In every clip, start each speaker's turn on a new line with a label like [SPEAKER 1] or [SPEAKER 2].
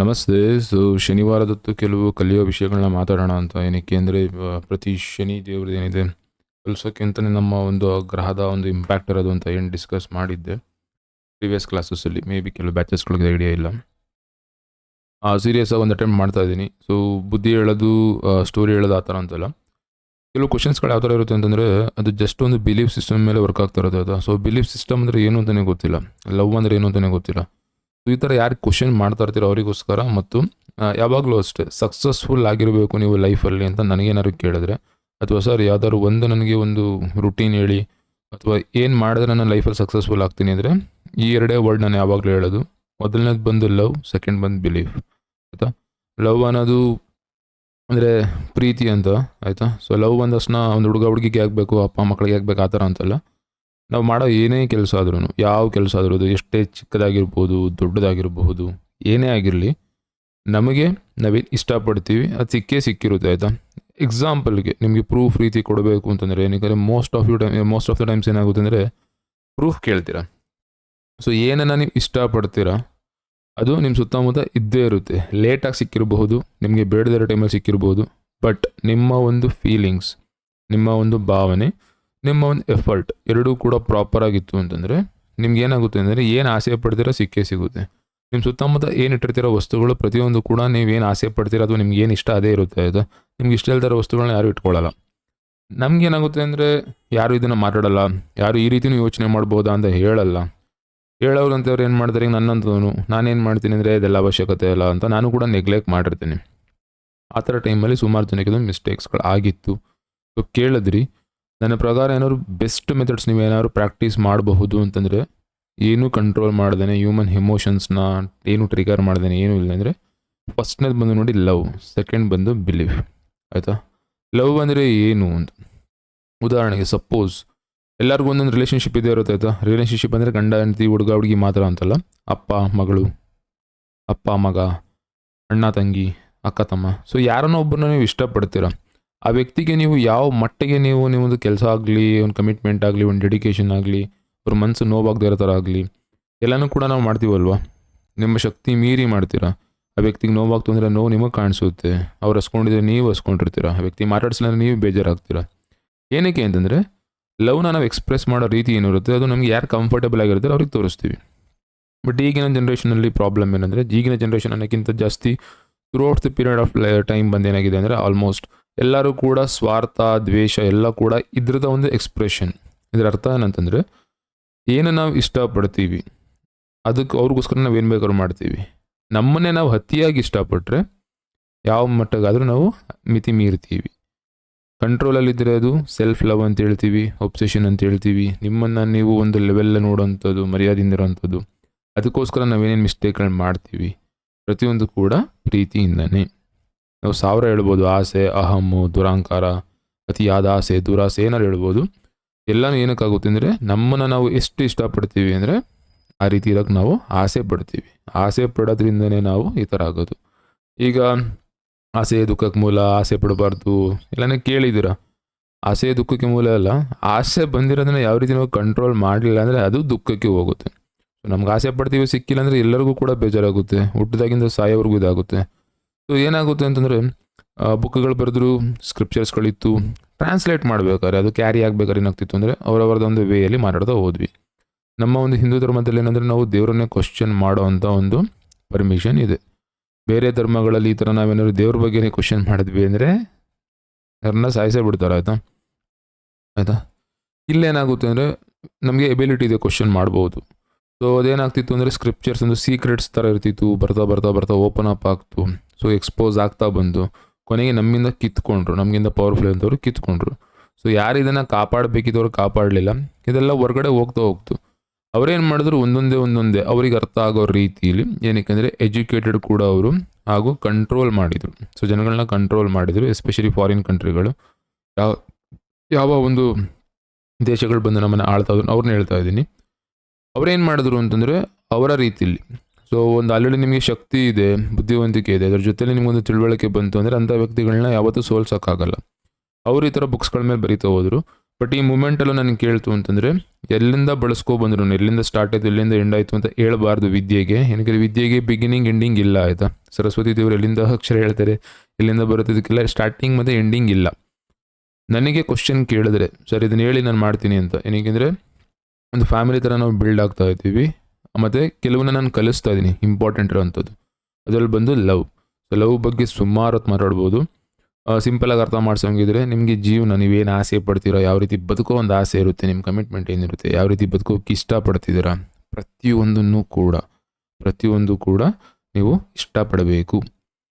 [SPEAKER 1] ನಮಸ್ತೆ. ಸೊ ಶನಿವಾರದತ್ತು ಕೆಲವು ಕಲಿಯೋ ವಿಷಯಗಳನ್ನ ಮಾತಾಡೋಣ ಅಂತ ಏನಕ್ಕೆ ಅಂದರೆ ಪ್ರತಿ ಶನಿ ದೇವ್ರದ್ದು ಏನಿದೆ ಕಲಿಸೋಕ್ಕಿಂತಲೇ ನಮ್ಮ ಒಂದು ಗ್ರಹದ ಒಂದು ಇಂಪ್ಯಾಕ್ಟ್ ಇರೋದು ಅಂತ ಏನು ಡಿಸ್ಕಸ್ ಮಾಡಿದ್ದೆ ಪ್ರೀವಿಯಸ್ ಕ್ಲಾಸಸ್ಸಲ್ಲಿ ಮೇ ಬಿ ಕೆಲವು ಬ್ಯಾಚಸ್ಗಳಿಗೆ ಐಡಿಯಾ ಇಲ್ಲ. ಸೀರಿಯಸ್ ಆಗಿ ಒಂದು ಅಟೆಂಪ್ಟ್ ಮಾಡ್ತಾ ಇದ್ದೀನಿ. ಸೊ ಬುದ್ಧಿ ಹೇಳೋದು ಸ್ಟೋರಿ ಹೇಳೋದು ಆ ಥರ ಅಂತಲ್ಲ. ಕೆಲವು ಕ್ವಶನ್ಸ್ಗಳು ಯಾವ ಥರ ಇರುತ್ತೆ ಅಂತಂದರೆ, ಅದು ಜಸ್ಟ್ ಒಂದು ಬಿಲೀಫ್ ಸಿಸ್ಟಮ್ ಮೇಲೆ ವರ್ಕ್ ಆಗ್ತಾ ಇರೋದು ಅದು. ಸೊ ಬಿಲೀಫ್ ಸಿಸ್ಟಮ್ ಅಂದರೆ ಏನು ಅಂತಲೇ ಗೊತ್ತಿಲ್ಲ. ಲವ್ ಅಂದರೆ ಏನು ಅಂತಲೇ ಗೊತ್ತಿಲ್ಲ. ಈ ಥರ ಯಾರು ಕ್ವಶನ್ ಮಾಡ್ತಾ ಇರ್ತೀರೋ ಅವರಿಗೋಸ್ಕರ ಮತ್ತು ಯಾವಾಗಲೂ ಅಷ್ಟೇ ಸಕ್ಸಸ್ಫುಲ್ ಆಗಿರಬೇಕು ನೀವು ಲೈಫಲ್ಲಿ ಅಂತ ನನಗೇನಾದ್ರು ಕೇಳಿದ್ರೆ, ಅಥವಾ ಸರ್ ಯಾವ್ದಾದ್ರು ಒಂದು ನನಗೆ ಒಂದು ರುಟೀನ್ ಹೇಳಿ, ಅಥವಾ ಏನು ಮಾಡಿದ್ರೆ ನಾನು ಲೈಫಲ್ಲಿ ಸಕ್ಸಸ್ಫುಲ್ ಆಗ್ತೀನಿ ಅಂದರೆ, ಈ ಎರಡೇ ವರ್ಡ್ ನಾನು ಯಾವಾಗಲೂ ಹೇಳೋದು, ಮೊದಲನೇದು ಬಂದು ಲವ್ ಸೆಕೆಂಡ್ ಬಂದು ಬಿಲೀಫ್ ಆಯಿತಾ? ಲವ್ ಅನ್ನೋದು ಅಂದರೆ ಪ್ರೀತಿ ಅಂತ, ಆಯಿತಾ? ಸೊ ಲವ್ ಬಂದ ತಕ್ಷಣ ಒಂದು ಹುಡುಗ ಹುಡುಗಿಗೆ ಆಗಬೇಕು, ಅಪ್ಪ ಮಕ್ಕಳಿಗೆ ಆಗಬೇಕು, ಆ ಥರ ಅಂತಲ್ಲ. ನಾವು ಮಾಡೋ ಏನೇ ಕೆಲಸ ಆದ್ರೂ ಯಾವ ಕೆಲಸ ಆದರೂ ಎಷ್ಟೇ ಚಿಕ್ಕದಾಗಿರ್ಬೋದು, ದೊಡ್ಡದಾಗಿರಬಹುದು, ಏನೇ ಆಗಿರಲಿ, ನಮಗೆ ನಾವೇನು ಇಷ್ಟಪಡ್ತೀವಿ, ಅದು ಸಿಕ್ಕೇ ಸಿಕ್ಕಿರುತ್ತೆ, ಆಯಿತಾ? ಎಕ್ಸಾಂಪಲ್ಗೆ ನಿಮಗೆ ಪ್ರೂಫ್ ರೀತಿ ಕೊಡಬೇಕು ಅಂತಂದರೆ ಏನಕ್ಕೆ most of you time most of the times ಏನಾಗುತ್ತೆ ಅಂದರೆ ಪ್ರೂಫ್ ಕೇಳ್ತೀರಾ? ಸೊ ಏನನ್ನು ನೀವು ಇಷ್ಟಪಡ್ತೀರಾ, ಅದು ನಿಮ್ಮ ಸುತ್ತಮುತ್ತ ಇದ್ದೇ ಇರುತ್ತೆ. ಲೇಟಾಗಿ ಸಿಕ್ಕಿರಬಹುದು, ನಿಮಗೆ ಬೇಡದಿರೋ ಟೈಮಲ್ಲಿ ಸಿಕ್ಕಿರ್ಬೋದು ಬಟ್ ನಿಮ್ಮ ಒಂದು ಫೀಲಿಂಗ್ಸ್ ನಿಮ್ಮ ಒಂದು ಭಾವನೆ ನಿಮ್ಮ ಒಂದು ಎಫರ್ಟ್ ಎರಡೂ ಕೂಡ ಪ್ರಾಪರ್ ಆಗಿತ್ತು ಅಂತಂದರೆ ನಿಮ್ಗೆ ಏನಾಗುತ್ತೆ ಅಂದರೆ ಏನು ಆಸೆ ಪಡ್ತೀರೋ ಸಿಕ್ಕೇ ಸಿಗುತ್ತೆ. ನಿಮ್ಮ ಸುತ್ತಮುತ್ತ ಏನು ಇಟ್ಟಿರ್ತಿರೋ ವಸ್ತುಗಳು ಪ್ರತಿಯೊಂದು ಕೂಡ ನೀವೇನು ಆಸೆ ಪಡ್ತೀರೋ ಅಥವಾ ನಿಮ್ಗೆ ಏನು ಇಷ್ಟ ಅದೇ ಇರುತ್ತೆ. ಅದು ನಿಮ್ಗೆ ಇಷ್ಟ ಇಲ್ದಿರೋ ವಸ್ತುಗಳನ್ನ ಯಾರು ಇಟ್ಕೊಳ್ಳಲ್ಲ ನಮ್ಗೇನಾಗುತ್ತೆ ಅಂದರೆ ಯಾರು ಇದನ್ನು ಮಾತಾಡಲ್ಲ, ಯಾರು ಈ ರೀತಿನೂ ಯೋಚನೆ ಮಾಡ್ಬೋದಾ ಅಂತ ಹೇಳಲ್ಲ. ಹೇಳೋರು ಅಂತವ್ರು ಏನು ಮಾಡ್ತಾರೆ, ಈಗ ನನ್ನಂತವನು, ನಾನೇನು ಮಾಡ್ತೀನಿ ಅಂದರೆ ಇದೆಲ್ಲ ಅವಶ್ಯಕತೆ ಇಲ್ಲ ಅಂತ ನಾನು ಕೂಡ ನೆಗ್ಲೆಕ್ಟ್ ಮಾಡಿರ್ತೀನಿ. ಆ ಥರ ಟೈಮಲ್ಲಿ ಸುಮಾರು ಜನಕ್ಕೆ ಮಿಸ್ಟೇಕ್ಸ್ಗಳು ಆಗಿತ್ತು ಸೊ ಕೇಳಿದ್ರಿ ನನ್ನ ಪ್ರಕಾರ ಏನಾದ್ರು ಬೆಸ್ಟ್ ಮೆಥಡ್ಸ್ ನೀವು ಏನಾದ್ರು ಪ್ರಾಕ್ಟೀಸ್ ಮಾಡಬಹುದು ಅಂತಂದರೆ, ಏನು ಕಂಟ್ರೋಲ್ ಮಾಡ್ದೇನೆ ಹ್ಯೂಮನ್ ಎಮೋಷನ್ಸ್ನ ಏನು ಟ್ರಿಗರ್ ಮಾಡ್ದೇನೆ, ಏನೂ ಇಲ್ಲ ಅಂದರೆ ಫಸ್ಟ್ನೇದು ಬಂದು ನೋಡಿ ಲವ್ ಸೆಕೆಂಡ್ ಬಂದು ಬಿಲೀವ್ ಆಯಿತಾ? ಲವ್ ಅಂದರೆ ಏನು ಅಂತ? ಉದಾಹರಣೆಗೆ ಸಪೋಸ್ ಎಲ್ಲರಿಗೂ ಒಂದೊಂದು ರಿಲೇಷನ್ಶಿಪ್ ಇದೇ ಇರುತ್ತೆ ಆಯಿತಾ? ರಿಲೇಷನ್ಶಿಪ್ ಅಂದರೆ ಗಂಡ, ಹೆಂಡತಿ, ಹುಡುಗ, ಹುಡುಗಿ ಮಾತ್ರ ಅಂತಲ್ಲ? ಅಪ್ಪ, ಮಗಳು, ಅಪ್ಪ, ಮಗ, ಅಣ್ಣ, ತಂಗಿ, ಅಕ್ಕ, ತಮ್ಮ. ಸೊ ಯಾರನ್ನೋ ಒಬ್ಬರನ್ನ ನೀವು ಇಷ್ಟಪಡ್ತೀರಾ? ಆ ವ್ಯಕ್ತಿಗೆ ನೀವು ಯಾವ ಮಟ್ಟಿಗೆ ನೀವು ನಿಮ್ಮದು ಕೆಲಸ ಆಗಲಿ, ಒಂದು ಕಮಿಟ್ಮೆಂಟ್ ಆಗಲಿ, ಒಂದು ಡೆಡಿಕೇಶನ್ ಆಗಲಿ, ಅವ್ರ ಮನಸ್ಸು ನೋವಾಗದೇ ಇರೋ ಥರ ಆಗಲಿ, ಎಲ್ಲನೂ ಕೂಡ ನಾವು ಮಾಡ್ತೀವಲ್ವಾ? ನಿಮ್ಮ ಶಕ್ತಿ ಮೀರಿ ಮಾಡ್ತೀರಾ? ಆ ವ್ಯಕ್ತಿಗೆ ನೋವಾಗ್ತು ಅಂದರೆ ನೋವು ನಿಮಗೆ ಕಾಣಿಸುತ್ತೆ. ಅವ್ರು ಹಸ್ಕೊಂಡಿದ್ರೆ ನೀವು ಹಸ್ಕೊಂಡಿರ್ತೀರ? ಆ ವ್ಯಕ್ತಿ ಮಾತಾಡ್ಸಿಲ್ಲ ನೀವು ಬೇಜಾರಾಗ್ತೀರ? ಏನಕ್ಕೆ ಅಂತಂದರೆ ಲವ್ನ ನಾವು ಎಕ್ಸ್ಪ್ರೆಸ್ ಮಾಡೋ ರೀತಿ ಏನಿರುತ್ತೆ, ಅದು ನಮಗೆ ಯಾರು ಕಂಫರ್ಟಬಲ್ ಆಗಿರುತ್ತೆ ಅವ್ರಿಗೆ ತೋರಿಸ್ತೀವಿ. ಬಟ್ ಈಗಿನ ಜನ್ರೇಷನಲ್ಲಿ ಪ್ರಾಬ್ಲಮ್ ಏನಂದರೆ, ಈಗಿನ ಜನ್ರೇಷನ್ ಅನ್ನೋಕ್ಕಿಂತ ಜಾಸ್ತಿ throughout the period of time ಬಂದು ಏನಾಗಿದೆ ಅಂದರೆ ಆಲ್ಮೋಸ್ಟ್ ಎಲ್ಲರೂ ಕೂಡ ಸ್ವಾರ್ಥ, ದ್ವೇಷ ಎಲ್ಲ ಕೂಡ ಇದ್ರದ ಒಂದು ಎಕ್ಸ್ಪ್ರೆಷನ್ ಇದರ ಅರ್ಥ ಏನಂತಂದರೆ, ಏನು ನಾವು ಇಷ್ಟಪಡ್ತೀವಿ ಅದಕ್ಕೆ ಅವ್ರಿಗೋಸ್ಕರ ನಾವು ಏನು ಬೇಕಾದ್ರೂ ಮಾಡ್ತೀವಿ. ನಮ್ಮನ್ನೇ ನಾವು ಅತಿಯಾಗಿ ಇಷ್ಟಪಟ್ಟರೆ ಯಾವ ಮಟ್ಟಗಾದರೂ ನಾವು ಮಿತಿ ಮೀರ್ತೀವಿ. ಕಂಟ್ರೋಲಲ್ಲಿದ್ದರೆ ಅದು ಸೆಲ್ಫ್ ಲವ್ ಅಂತ ಹೇಳ್ತೀವಿ ಒಬ್ಸೆಷನ್ ಅಂತ ಹೇಳ್ತೀವಿ. ನಿಮ್ಮನ್ನು ನೀವು ಒಂದು ಲೆವೆಲ್ಲ ನೋಡೋವಂಥದ್ದು ಮರ್ಯಾದೆಯಿಂದ ಇರೋವಂಥದ್ದು ಅದಕ್ಕೋಸ್ಕರ ನಾವೇನೇನು ಮಿಸ್ಟೇಕ್ಗಳನ್ನ ಮಾಡ್ತೀವಿ, ಪ್ರತಿಯೊಂದು ಕೂಡ ಪ್ರೀತಿಯಿಂದನೇ. ನಾವು ಸಾವಿರ ಹೇಳ್ಬೋದು, ಆಸೆ, ಅಹಮ್ಮು, ದುರಾಂಕಾರ, ಅತಿಯಾದ ಆಸೆ, ದುರಾಸೆ ಏನಾರು ಹೇಳ್ಬೋದು. ಎಲ್ಲನೂ ಏನಕ್ಕಾಗುತ್ತೆ ಅಂದರೆ ನಮ್ಮನ್ನು ನಾವು ಎಷ್ಟು ಇಷ್ಟಪಡ್ತೀವಿ ಅಂದರೆ ಆ ರೀತಿ ಇರೋಕ್ಕೆ ನಾವು ಆಸೆ ಪಡ್ತೀವಿ. ಆಸೆ ಪಡೋದ್ರಿಂದನೇ ನಾವು ಈ ಥರ ಆಗೋದು. ಈಗ ಆಸೆ ದುಃಖಕ್ಕೆ ಮೂಲ, ಆಸೆ ಪಡಬಾರ್ದು, ಎಲ್ಲನೇ ಕೇಳಿದ್ದೀರ? ಆಸೆ ದುಃಖಕ್ಕೆ ಮೂಲ ಅಲ್ಲ, ಆಸೆ ಬಂದಿರೋದನ್ನ ಯಾವ ರೀತಿ ನಾವು ಕಂಟ್ರೋಲ್ ಮಾಡಲಿಲ್ಲ ಅಂದರೆ ಅದು ದುಃಖಕ್ಕೆ ಹೋಗುತ್ತೆ. ನಮ್ಗೆ ಆಸೆ ಪಡ್ತೀವಿ, ಸಿಕ್ಕಿಲ್ಲ ಅಂದರೆ ಎಲ್ಲರಿಗೂ ಕೂಡ ಬೇಜಾರಾಗುತ್ತೆ. ಹುಟ್ಟಿದಾಗಿಂದ ಸಾಯೋವರೆಗೂ ಇದಾಗುತ್ತೆ. ಸೊ ಏನಾಗುತ್ತೆ ಅಂತಂದರೆ ಬುಕ್ಗಳು ಬರೆದ್ರು, ಸ್ಕ್ರಿಪ್ಚರ್ಸ್ಗಳಿತ್ತು ಟ್ರಾನ್ಸ್ಲೇಟ್ ಮಾಡಬೇಕಾದ್ರೆ, ಅದು ಕ್ಯಾರಿ ಆಗಬೇಕಾದ್ರೆ ಏನಾಗ್ತಿತ್ತು ಅಂದರೆ ಅವರವರದೊಂದು ವೇಯಲ್ಲಿ ಮಾತಾಡ್ತಾ ಹೋದ್ವಿ. ನಮ್ಮ ಒಂದು ಹಿಂದೂ ಧರ್ಮದಲ್ಲಿ ಏನಂದರೆ, ನಾವು ದೇವರನ್ನೇ ಕ್ವಶನ್ ಮಾಡೋ ಅಂಥ ಒಂದು ಪರ್ಮಿಷನ್ ಇದೆ. ಬೇರೆ ಧರ್ಮಗಳಲ್ಲಿ ಈ ಥರ ನಾವೇನಾದ್ರು ದೇವ್ರ ಬಗ್ಗೆನೇ ಕ್ವಶನ್ ಮಾಡಿದ್ವಿ ಅಂದರೆ ಯಾರನ್ನ ಸಾಯಿಸೇ ಬಿಡ್ತಾರೆ, ಆಯಿತಾ? ಆಯಿತಾ? ಇಲ್ಲೇನಾಗುತ್ತೆ ಅಂದರೆ, ನಮಗೆ ಎಬಿಲಿಟಿ ಇದೆ ಕ್ವಶನ್ ಮಾಡ್ಬೋದು. ಸೊ ಅದೇನಾಗ್ತಿತ್ತು ಅಂದರೆ ಸ್ಕ್ರಿಪ್ಚರ್ಸ್ ಒಂದು ಸೀಕ್ರೆಟ್ಸ್ ಥರ ಇರ್ತಿತ್ತು. ಬರ್ತಾ ಬರ್ತಾ ಬರ್ತಾ ಓಪನ್ ಅಪ್ ಆಗ್ತು. ಸೊ ಎಕ್ಸ್ಪೋಸ್ ಆಗ್ತಾ ಬಂದು, ಕೊನೆಗೆ ನಮ್ಮಿಂದ ಕಿತ್ಕೊಂಡ್ರು. ನಮಗಿಂದ ಪವರ್ಫುಲ್ ಅಂತವ್ರು ಕಿತ್ಕೊಂಡ್ರು. ಸೊ ಯಾರು ಇದನ್ನು ಕಾಪಾಡಬೇಕಿದ್ದವ್ರು ಕಾಪಾಡಲಿಲ್ಲ. ಇದೆಲ್ಲ ಹೊರಗಡೆ ಹೋಗ್ತಾ ಹೋಗ್ತು. ಅವರೇನು ಮಾಡಿದ್ರು? ಒಂದೊಂದೇ ಒಂದೊಂದೇ. ಅವ್ರಿಗೆ ಅರ್ಥ ಆಗೋ ರೀತಿಯಲ್ಲಿ ಏನಕ್ಕೆಂದರೆ ಎಜುಕೇಟೆಡ್ ಕೂಡ ಅವರು ಹಾಗೂ ಕಂಟ್ರೋಲ್ ಮಾಡಿದರು. ಸೊ ಜನಗಳನ್ನ ಕಂಟ್ರೋಲ್ ಮಾಡಿದರು ಎಸ್ಪೆಷಲಿ ಫಾರಿನ್ ಕಂಟ್ರಿಗಳು ಯಾವ ಯಾವ ಒಂದು ದೇಶಗಳು ಬಂದು ನಮ್ಮನ್ನು ಆಳ್ತಾ ಅವ್ರನ್ನ ಹೇಳ್ತಾ ಇದ್ದೀನಿ. ಅವ್ರೇನು ಮಾಡಿದ್ರು ಅಂತಂದರೆ ಅವರ ರೀತಿಯಲ್ಲಿ ಸೊ ಒಂದು ಆಲ್ರೆಡಿ ನಿಮಗೆ ಶಕ್ತಿ ಇದೆ, ಬುದ್ಧಿವಂತಿಕೆ ಇದೆ, ಅದ್ರ ಜೊತೆಲಿ ನಿಮಗೊಂದು ತಿಳುವಳಿಕೆ ಬಂತು ಅಂದರೆ ಅಂಥ ವ್ಯಕ್ತಿಗಳನ್ನ ಯಾವತ್ತೂ ಸೋಲ್ಸೋಕ್ಕಾಗಲ್ಲ. ಅವರು ಈ ಥರ ಬುಕ್ಸ್ಗಳ ಮೇಲೆ ಬರೀತಾ ಹೋದರು. ಬಟ್ ಈ ಮೂಮೆಂಟಲ್ಲೂ ನನಗೆ ಕೇಳ್ತು ಅಂತಂದರೆ, ಎಲ್ಲಿಂದ ಬಳಸ್ಕೊಬಂದ್ರು ಎಲ್ಲಿಂದ ಸ್ಟಾರ್ಟ್ ಆಯಿತು? ಎಲ್ಲಿಂದ ಎಂಡ್ ಆಯಿತು ಅಂತ ಹೇಳಬಾರ್ದು ವಿದ್ಯೆಗೆ. ಏನಕ್ಕೆ ವಿದ್ಯೆಗೆ ಬಿಗಿನಿಂಗ್ ಎಂಡಿಂಗ್ ಇಲ್ಲ ಆಯಿತಾ? ಸರಸ್ವತಿ ದೇವರು ಎಲ್ಲಿಂದ ಅಕ್ಷರ ಹೇಳ್ತಾರೆ, ಎಲ್ಲಿಂದ ಬರುತ್ತೆ ಇದಕ್ಕೆಲ್ಲ ಸ್ಟಾರ್ಟಿಂಗ್ ಮತ್ತು ಎಂಡಿಂಗ್ ಇಲ್ಲ. ನನಗೆ ಕ್ವಶನ್ ಕೇಳಿದ್ರೆ, ಸರ್, ಇದನ್ನ ಹೇಳಿ ನಾನು ಮಾಡ್ತೀನಿ ಅಂತ. ಏನಕ್ಕೆಂದರೆ ಒಂದು ಫ್ಯಾಮಿಲಿ ಥರ ನಾವು ಬಿಲ್ಡ್ ಆಗ್ತಾ ಇದ್ದೀವಿ. ಮತ್ತು ಕೆಲವನ್ನ ನಾನು ಕಲಿಸ್ತಾ ಇದ್ದೀನಿ ಇಂಪಾರ್ಟೆಂಟ್ ಇರೋವಂಥದ್ದು. ಅದರಲ್ಲಿ ಬಂದು ಲವ್ ಸೊ ಲವ್ ಬಗ್ಗೆ ಸುಮಾರು ಹೊತ್ತು ಮಾತಾಡ್ಬೋದು. ಸಿಂಪಲಾಗಿ ಅರ್ಥ ಮಾಡ್ಸೋಂಗಿದ್ರೆ ನಿಮಗೆ ಜೀವನ ನೀವೇನು ಆಸೆ ಪಡ್ತೀರೋ, ಯಾವ ರೀತಿ ಬದುಕೋ ಒಂದು ಆಸೆ ಇರುತ್ತೆ ನಿಮ್ಮ ಕಮಿಟ್ಮೆಂಟ್ ಏನಿರುತ್ತೆ, ಯಾವ ರೀತಿ ಬದುಕೋಕೆ ಇಷ್ಟಪಡ್ತಿದ್ದೀರಾ, ಪ್ರತಿಯೊಂದನ್ನು ಕೂಡ, ಪ್ರತಿಯೊಂದು ಕೂಡ ನೀವು ಇಷ್ಟಪಡಬೇಕು.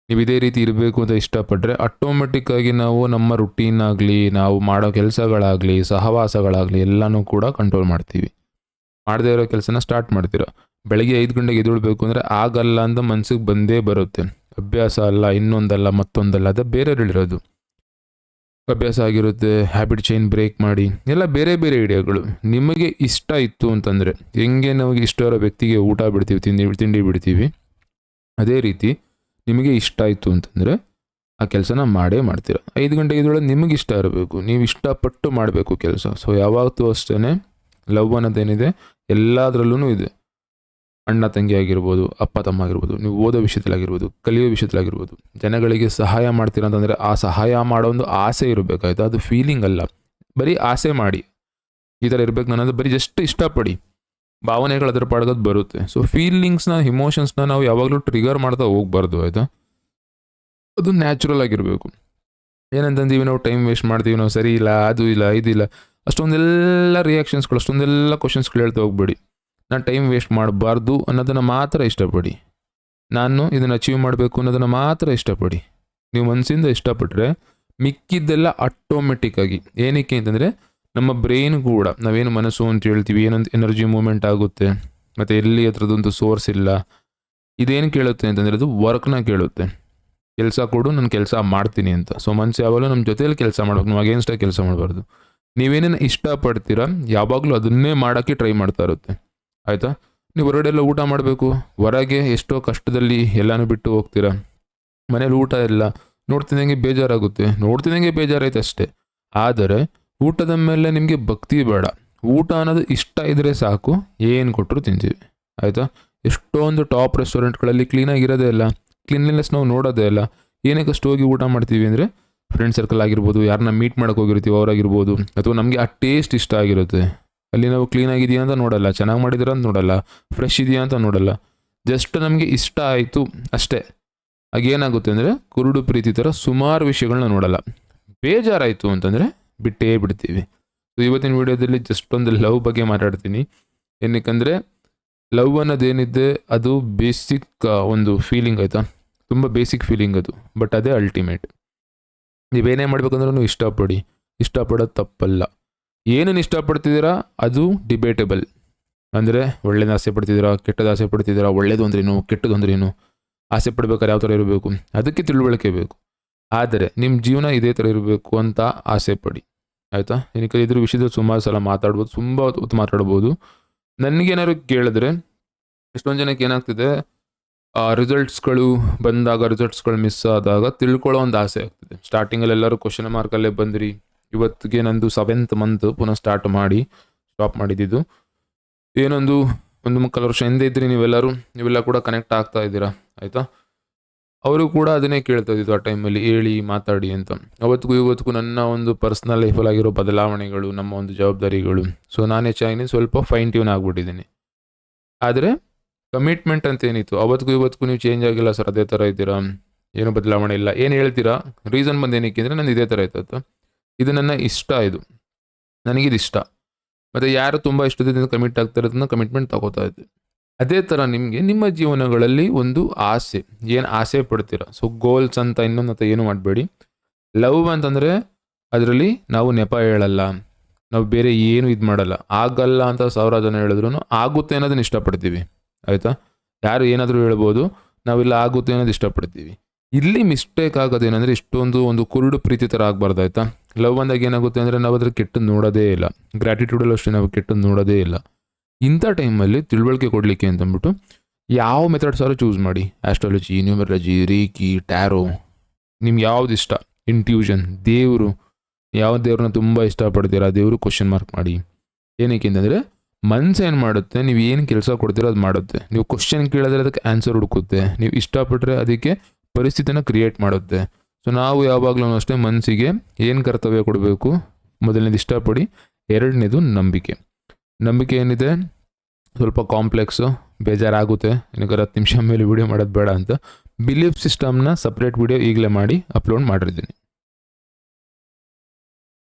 [SPEAKER 1] ನೀವು ಇದೇ ರೀತಿ ಇರಬೇಕು ಅಂತ ಇಷ್ಟಪಟ್ಟರೆ ಆಟೋಮೆಟಿಕ್ಕಾಗಿ ನಾವು ನಮ್ಮ ರುಟೀನ್ ಆಗಲಿ, ನಾವು ಮಾಡೋ ಕೆಲಸಗಳಾಗಲಿ, ಸಹವಾಸಗಳಾಗಲಿ ಎಲ್ಲನೂ ಕೂಡ ಕಂಟ್ರೋಲ್ ಮಾಡ್ತೀವಿ. ಮಾಡದೇ ಇರೋ ಕೆಲಸನ ಸ್ಟಾರ್ಟ್ ಮಾಡ್ತೀರಾ. ಬೆಳಗ್ಗೆ ಐದು ಗಂಟೆಗೆ ಎದುಳ್ಬೇಕು ಅಂದರೆ ಆಗಲ್ಲ ಅಂತ ಮನಸ್ಸಿಗೆ ಬಂದೇ ಬರುತ್ತೆ. ಅಭ್ಯಾಸ ಅಲ್ಲ, ಇನ್ನೊಂದಲ್ಲ, ಮತ್ತೊಂದಲ್ಲ, ಅದು ಬೇರೆ ಹೇಳಿರೋದು ಅಭ್ಯಾಸ ಆಗಿರುತ್ತೆ ಹ್ಯಾಬಿಟ್ ಚೈನ್ ಬ್ರೇಕ್ ಮಾಡಿ, ಎಲ್ಲ ಬೇರೆ ಬೇರೆ ಐಡಿಯಾಗಳು ನಿಮಗೆ ಇಷ್ಟ ಇತ್ತು ಅಂತಂದರೆ, ಹೆಂಗೆ ನಮಗೆ ಇಷ್ಟ ಇರೋ ವ್ಯಕ್ತಿಗೆ ಊಟ ಬಿಡ್ತೀವಿ, ತಿಂಡಿ ತಿಂಡಿ ಬಿಡ್ತೀವಿ, ಅದೇ ರೀತಿ ನಿಮಗೆ ಇಷ್ಟ ಆಯಿತು ಅಂತಂದರೆ ಆ ಕೆಲಸನ ಮಾಡೇ ಮಾಡ್ತೀರ. ಐದು ಗಂಟೆಗೆ ಇದ್ರೊಳಗೆ ನಿಮಗೆ ಇಷ್ಟ ಇರಬೇಕು. ನೀವು ಇಷ್ಟಪಟ್ಟು ಮಾಡಬೇಕು ಕೆಲಸ. ಸೊ ಯಾವತ್ತೂ ಅಷ್ಟೇ ಲವ್ ಅನ್ನೋದೇನಿದೆ ಎಲ್ಲದರಲ್ಲೂ ಇದೆ. ಅಣ್ಣ ತಂಗಿ ಆಗಿರ್ಬೋದು, ಅಪ್ಪ ತಮ್ಮ ಆಗಿರ್ಬೋದು, ನೀವು ಓದೋ ವಿಷಯದಲ್ಲಾಗಿರ್ಬೋದು, ಕಲಿಯೋ ವಿಷಯದಲ್ಲಾಗಿರ್ಬೋದು, ಜನಗಳಿಗೆ ಸಹಾಯ ಮಾಡ್ತೀರ ಅಂತಂದರೆ ಆ ಸಹಾಯ ಮಾಡೋ ಒಂದು ಆಸೆ ಇರಬೇಕಾಯ್ತು. ಅದು ಫೀಲಿಂಗ್ ಅಲ್ಲ. ಬರೀ ಆಸೆ ಮಾಡಿ. ಈ ಥರ ಇರಬೇಕು ನಾನು ಬರೀ ಜಸ್ಟ್ ಇಷ್ಟಪಡಿ. ಭಾವನೆಗಳು ಅದರ ಪಾಡ್ಗದು ಬರುತ್ತೆ ಸೊ ಫೀಲಿಂಗ್ಸ್ನ ಇಮೋಷನ್ಸ್ನ ನಾವು ಯಾವಾಗಲೂ ಟ್ರಿಗರ್ ಮಾಡ್ತಾ ಹೋಗ್ಬಾರ್ದು, ಆಯಿತಾ? ಅದು ನ್ಯಾಚುರಲ್ ಆಗಿರಬೇಕು. ಏನಂತಂದೀವಿ ನಾವು ಟೈಮ್ ವೇಸ್ಟ್ ಮಾಡ್ತೀವಿ, ನಾವು ಸರಿ ಇಲ್ಲ, ಅದು ಇಲ್ಲ ಇದಿಲ್ಲ ಅಷ್ಟೊಂದೆಲ್ಲ ರಿಯಾಕ್ಷನ್ಸ್ಗಳು ಅಷ್ಟೊಂದೆಲ್ಲ ಕ್ವಶನ್ಸ್ಗಳು ಹೇಳ್ತಾ ಹೋಗ್ಬೇಡಿ. ನಾನು ಟೈಮ್ ವೇಸ್ಟ್ ಮಾಡಬಾರ್ದು ಅನ್ನೋದನ್ನು ಮಾತ್ರ ಇಷ್ಟಪಡಿ. ನಾನು ಇದನ್ನು ಅಚೀವ್ ಮಾಡಬೇಕು ಅನ್ನೋದನ್ನು ಮಾತ್ರ ಇಷ್ಟಪಡಿ. ನೀವು ಮನಸ್ಸಿಂದ ಇಷ್ಟಪಟ್ಟರೆ ಮಿಕ್ಕಿದ್ದೆಲ್ಲ ಆಟೋಮೆಟಿಕ್ಕಾಗಿ ಏನಕ್ಕೆ ಅಂತಂದರೆ ನಮ್ಮ ಬ್ರೈನ್ ಕೂಡ, ನಾವೇನು ಮನಸ್ಸು ಅಂತ ಹೇಳ್ತೀವಿ, ಏನಂತ ಎನರ್ಜಿ ಮೂಮೆಂಟ್ ಆಗುತ್ತೆ, ಮತ್ತು ಎಲ್ಲಿ ಅದರದ್ದೊಂದು ಸೋರ್ಸ್ ಇಲ್ಲ, ಇದೇನು ಕೇಳುತ್ತೆ ಅಂತಂದರೆ ಅದು ವರ್ಕ್ನ ಕೇಳುತ್ತೆ. ಕೆಲಸ ಕೊಡು, ನಾನು ಕೆಲಸ ಮಾಡ್ತೀನಿ ಅಂತ. ಸೊ ಮನಸ್ಸು ಯಾವಾಗಲೂ ನಮ್ಮ ಜೊತೆಯಲ್ಲಿ ಕೆಲಸ ಮಾಡಬೇಕು, ನಾವು ಅಗೇನ್ಸ್ಟಾಗಿ ಕೆಲಸ ಮಾಡಬಾರ್ದು. ನೀವೇನೇನು ಇಷ್ಟಪಡ್ತೀರಾ, ಯಾವಾಗಲೂ ಅದನ್ನೇ ಮಾಡೋಕ್ಕೆ ಟ್ರೈ ಮಾಡ್ತಾ ಇರುತ್ತೆ. ಆಯಿತಾ? ನೀವು ಹೊರಗಡೆ ಎಲ್ಲ ಊಟ ಮಾಡಬೇಕು, ಹೊರಗೆ ಎಷ್ಟೋ ಕಷ್ಟದಲ್ಲಿ ಎಲ್ಲನೂ ಬಿಟ್ಟು ಹೋಗ್ತೀರಾ? ಮನೇಲಿ ಊಟ ಇಲ್ಲ, ನೋಡ್ತಿದ್ದಂಗೆ ಬೇಜಾರಾಗುತ್ತೆ, ನೋಡ್ತಿದ್ದಂಗೆ ಬೇಜಾರೈತೆ ಅಷ್ಟೇ. ಆದರೆ ಊಟದ ಮೇಲೆ ನಿಮಗೆ ಭಕ್ತಿ ಬೇಡ. ಊಟ ಅನ್ನೋದು ಇಷ್ಟ ಇದ್ದರೆ ಸಾಕು, ಏನು ಕೊಟ್ಟರು ತಿಂತೀವಿ. ಆಯಿತಾ? ಎಷ್ಟೊಂದು ಟಾಪ್ ರೆಸ್ಟೋರೆಂಟ್ಗಳಲ್ಲಿ ಕ್ಲೀನಾಗಿರೋದೇ ಇಲ್ಲ ಕ್ಲೀನ್ಲಿನೆಸ್ ನಾವು ನೋಡೋದೇ ಇಲ್ಲ. ಏನಕ್ಕೆ ಹೋಗಿ ಊಟ ಮಾಡ್ತೀವಿ ಅಂದರೆ ಫ್ರೆಂಡ್ ಸರ್ಕಲ್ ಆಗಿರ್ಬೋದು ಯಾರನ್ನ ಮೀಟ್ ಮಾಡೋಕೆ ಹೋಗಿರ್ತೀವಿ ಅವರಾಗಿರ್ಬೋದು, ಅಥವಾ ನಮಗೆ ಆ ಟೇಸ್ಟ್ ಇಷ್ಟ ಆಗಿರುತ್ತೆ. ಅಲ್ಲಿ ನಾವು ಕ್ಲೀನ್ ಆಗಿದೆಯಾ ಅಂತ ನೋಡಲ್ಲ, ಚೆನ್ನಾಗಿ ಮಾಡಿದ್ದೀರಾ ಅಂತ ನೋಡಲ್ಲ ಫ್ರೆಶ್ ಇದೆಯಾ ಅಂತ ನೋಡಲ್ಲ. ಜಸ್ಟ್ ನಮಗೆ ಇಷ್ಟ ಆಯಿತು ಅಷ್ಟೇ. ಆಗೇನಾಗುತ್ತೆ ಅಂದರೆ ಕುರುಡು ಪ್ರೀತಿ ಥರ ಸುಮಾರು ವಿಷಯಗಳನ್ನ ನೋಡಲ್ಲ. ಬೇಜಾರಾಯಿತು ಅಂತಂದರೆ ಬಿಟ್ಟೇ ಬಿಡ್ತೀವಿ. ಸೊ ಇವತ್ತಿನ ವಿಡಿಯೋದಲ್ಲಿ ಜಸ್ಟ್ ಒಂದು ಲವ್ ಬಗ್ಗೆ ಮಾತಾಡ್ತೀನಿ. ಏನಕ್ಕೆಂದರೆ ಲವ್ ಅನ್ನೋದೇನಿದೆ, ಅದು ಬೇಸಿಕ್ ಒಂದು ಫೀಲಿಂಗ್ ಆಯಿತಾ? ತುಂಬ ಬೇಸಿಕ್ ಫೀಲಿಂಗ್ ಅದು ಬಟ್ ಅದೇ ಅಲ್ಟಿಮೇಟ್ ನೀವೇನೇ ಮಾಡ್ಬೇಕಂದ್ರೂ ಇಷ್ಟಪಡಿ. ಇಷ್ಟಪಡೋದು ತಪ್ಪಲ್ಲ. ಏನನ್ನು ಇಷ್ಟಪಡ್ತಿದ್ದೀರಾ? ಅದು ಡಿಬೇಟಬಲ್ ಅಂದರೆ, ಒಳ್ಳೇದು ಆಸೆ ಪಡ್ತಿದ್ದೀರಾ? ಕೆಟ್ಟದ್ದು ಆಸೆ ಪಡ್ತಿದ್ದೀರಾ? ಒಳ್ಳೇದು ಅಂದ್ರೇನು ಕೆಟ್ಟದ್ದು ಅಂದ್ರೇನು ಆಸೆ ಪಡ್ಬೇಕಾದ್ರೆ ಯಾವ ಥರ ಇರಬೇಕು? ಅದಕ್ಕೆ ತಿಳುವಳಿಕೆ ಬೇಕು. ಆದರೆ ನಿಮ್ಮ ಜೀವನ ಇದೇ ಥರ ಇರಬೇಕು ಅಂತ ಆಸೆ ಪಡಿ. ಆಯಿತಾ? ಏನಕ್ಕೆ ಇದ್ರ ವಿಷಯದಲ್ಲಿ ಸುಮಾರು ಸಲ ಮಾತಾಡ್ಬೋದು, ತುಂಬ ಹೊತ್ತು ಮಾತಾಡ್ಬೋದು. ನನಗೇನಾದ್ರು ಕೇಳಿದ್ರೆ, ಎಷ್ಟೊಂದು ಜನಕ್ಕೆ ಏನಾಗ್ತಿದೆ ರಿಸಲ್ಟ್ಸ್ಗಳು ಬಂದಾಗ ರಿಸಲ್ಟ್ಸ್ಗಳು ಮಿಸ್ ಆದಾಗ ತಿಳ್ಕೊಳ್ಳೋ ಒಂದು ಆಸೆ ಆಗ್ತಿದೆ. ಸ್ಟಾರ್ಟಿಂಗಲ್ಲಿ ಎಲ್ಲರೂ ಕ್ವಶನ್ ಮಾರ್ಕಲ್ಲೇ ಬಂದ್ರಿ. ಇವತ್ತಿಗೆ ನಂದು ಸೆವೆಂತ್ ಮಂತ್ ಪುನಃ ಸ್ಟಾರ್ಟ್ ಮಾಡಿ ಸ್ಟಾಪ್ ಮಾಡಿದ್ದು. ಏನೊಂದು, ಒಂದು ಮುಕ್ಕಾಲು ವರ್ಷ ಹಿಂದೆ ಇದ್ರಿ ನೀವೆಲ್ಲರೂ, ನೀವೆಲ್ಲ ಕೂಡ ಕನೆಕ್ಟ್ ಆಗ್ತಾ ಇದ್ದೀರಾ? ಆಯಿತಾ? ಅವರು ಕೂಡ ಅದನ್ನೇ ಕೇಳ್ತಾ ಇದ್ದಿದ್ದು ಆ ಟೈಮಲ್ಲಿ ಹೇಳಿ, ಮಾತಾಡಿ ಅಂತ. ಅವತ್ತಿಗೂ ಇವತ್ತಿಗೂ ನನ್ನ ಒಂದು ಪರ್ಸ್ನಲ್ ಲೈಫಲ್ಲಿ ಆಗಿರೋ ಬದಲಾವಣೆಗಳು, ನಮ್ಮ ಒಂದು ಜವಾಬ್ದಾರಿಗಳು. ಸೊ ನಾನು ಹೆಚ್ಚಾಗಿ ಸ್ವಲ್ಪ ಫೈನ್ ಟ್ಯೂನ್ ಆಗಿಬಿಟ್ಟಿದ್ದೀನಿ. ಆದರೆ ಕಮಿಟ್ಮೆಂಟ್ ಅಂತ ಏನಿತ್ತು? ಅವತ್ತಿಗೂ ಇವತ್ತಿಗೂ ನೀವು ಚೇಂಜ್ ಆಗಿಲ್ಲ ಸರ್ ಅದೇ ಥರ ಇದ್ದೀರಾ? ಏನು ಬದಲಾವಣೆ ಇಲ್ಲ. ಏನು ಹೇಳ್ತೀರಾ? ರೀಸನ್ ಬಂದು ಏನಕ್ಕೆ ಅಂದರೆ ನಾನು ಇದೇ ಥರ ಇತ್ತು ಇದು ನನ್ನ ಇಷ್ಟ ಇದು. ನನಗಿದು ಇಷ್ಟ ಮತ್ತು ಯಾರು ತುಂಬ ಇಷ್ಟದಿಂದ ಕಮಿಟ್ ಆಗ್ತಾ ಇರೋದನ್ನ ಕಮಿಟ್ಮೆಂಟ್ ತಗೋತಾ ಇದ್ದೆ. ಅದೇ ಥರ ನಿಮಗೆ ನಿಮ್ಮ ಜೀವನಗಳಲ್ಲಿ ಒಂದು ಆಸೆ. ಏನು ಆಸೆ ಪಡ್ತೀರಾ? ಸೊ ಗೋಲ್ಸ್ ಅಂತ ಇನ್ನೊಂದು ಅಂತ ಏನು ಮಾಡಬೇಡಿ. ಲವ್ ಅಂತಂದರೆ ಅದರಲ್ಲಿ ನಾವು ನೆಪ ಹೇಳಲ್ಲ. ನಾವು ಬೇರೆ ಏನು ಇದು ಮಾಡಲ್ಲ. ಆಗಲ್ಲ ಅಂತ ಸಾವಿರ ಜನ ಹೇಳಿದ್ರು ಆಗುತ್ತೆ ಅನ್ನೋದನ್ನ ಇಷ್ಟಪಡ್ತೀವಿ. ಆಯಿತಾ? ಯಾರು ಏನಾದರೂ ಹೇಳ್ಬೋದು, ನಾವಿಲ್ಲ ಆಗುತ್ತೆ ಅನ್ನೋದು ಇಷ್ಟಪಡ್ತೀವಿ. ಇಲ್ಲಿ ಮಿಸ್ಟೇಕ್ ಆಗೋದೇನೆಂದರೆ ಇಷ್ಟೊಂದು ಒಂದು ಕುರುಡು ಪ್ರೀತಿ ಥರ ಆಗಬಾರ್ದು, ಆಯಿತಾ? ಲವ್ ಅಂದಾಗ ಏನಾಗುತ್ತೆ ಅಂದರೆ ನಾವು ಅದ್ರ ಕೆಟ್ಟದ್ದು ನೋಡೋದೇ ಇಲ್ಲ. ಗ್ರ್ಯಾಟಿಟ್ಯೂಡಲ್ಲೂ ಅಷ್ಟೇ ನಾವು ಕೆಟ್ಟದ್ದು ನೋಡೋದೇ ಇಲ್ಲ. ಇಂಥ ಟೈಮಲ್ಲಿ ತಿಳುವಳಿಕೆ ಕೊಡಲಿಕ್ಕೆ ಅಂತಂದ್ಬಿಟ್ಟು ಯಾವ ಮೆಥಡ್ಸ್ ಆದರೂ ಚೂಸ್ ಮಾಡಿ. ಆಸ್ಟ್ರಾಲಜಿ ನ್ಯೂಮರಾಲಜಿ ರೀಕಿ ಟ್ಯಾರೋ ನಿಮ್ಗೆ ಯಾವ್ದು ಇಷ್ಟ? ಇಂಟ್ಯೂಷನ್ ದೇವರು, ಯಾವ ದೇವ್ರನ್ನ ತುಂಬ ಇಷ್ಟಪಡ್ತೀರಾ? ದೇವರು ಕ್ವಶನ್ ಮಾರ್ಕ್ ಮಾಡಿ. ಏನಕ್ಕೆ ಅಂತಂದರೆ, ಮನ್ಸು ಏನು ಮಾಡುತ್ತೆ? ನೀವು ಏನು ಕೆಲಸ ಕೊಡ್ತೀರೋ ಅದು ಮಾಡುತ್ತೆ. ನೀವು ಕ್ವಶನ್ ಕೇಳಿದ್ರೆ ಅದಕ್ಕೆ ಆನ್ಸರ್ ಹುಡುಕುತ್ತೆ. ನೀವು ಇಷ್ಟಪಟ್ಟರೆ ಅದಕ್ಕೆ ಪರಿಸ್ಥಿತಿನ ಕ್ರಿಯೇಟ್ ಮಾಡುತ್ತೆ. ಸೊ ನಾವು ಯಾವಾಗಲೂ ಅಷ್ಟೇ ಮನಸ್ಸಿಗೆ ಏನು ಕರ್ತವ್ಯ ಕೊಡಬೇಕು? ಮೊದಲನೇದು ಇಷ್ಟಪಡಿ, ಎರಡನೇದು ನಂಬಿಕೆ. ನಂಬಿಕೆ ಏನಿದೆ ಸ್ವಲ್ಪ ಕಾಂಪ್ಲೆಕ್ಸು, ಬೇಜಾರಾಗುತ್ತೆ. ಏನಕ್ಕೆ ಹತ್ತು ನಿಮಿಷ ಮೇಲೆ ವಿಡಿಯೋ ಮಾಡೋದು ಬೇಡ ಅಂತ. ಬಿಲೀಫ್ ಸಿಸ್ಟಮ್ನ ಸಪ್ರೇಟ್ ವಿಡಿಯೋ ಈಗಲೇ ಮಾಡಿ ಅಪ್ಲೋಡ್ ಮಾಡಿರ್ತೀನಿ.